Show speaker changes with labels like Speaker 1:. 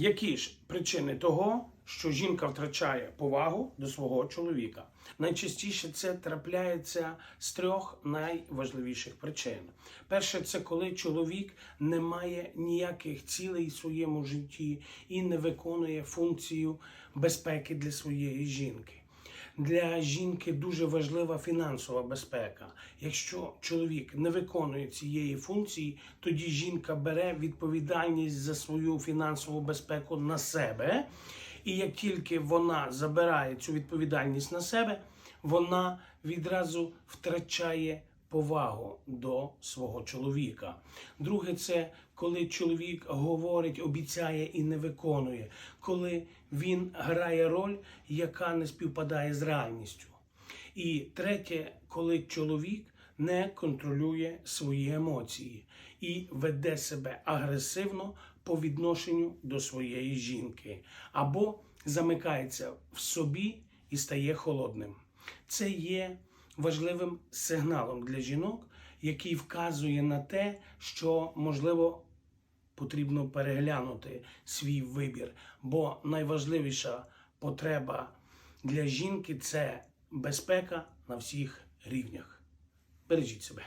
Speaker 1: Які ж причини того, що жінка втрачає повагу до свого чоловіка? Найчастіше це трапляється з трьох найважливіших причин. Перше, це коли чоловік не має ніяких цілей в своєму житті і не виконує функцію безпеки для своєї жінки. Для жінки дуже важлива фінансова безпека. Якщо чоловік не виконує цієї функції, тоді жінка бере відповідальність за свою фінансову безпеку на себе. І як тільки вона забирає цю відповідальність на себе, вона відразу втрачає повагу до свого чоловіка. Друге, це коли чоловік говорить, обіцяє і не виконує, коли він грає роль, яка не співпадає з реальністю. І третє, коли чоловік не контролює свої емоції і веде себе агресивно по відношенню до своєї жінки, або замикається в собі і стає холодним. Це є важливим сигналом для жінок, який вказує на те, що можливо потрібно переглянути свій вибір, бо найважливіша потреба для жінки це безпека на всіх рівнях. Бережіть себе.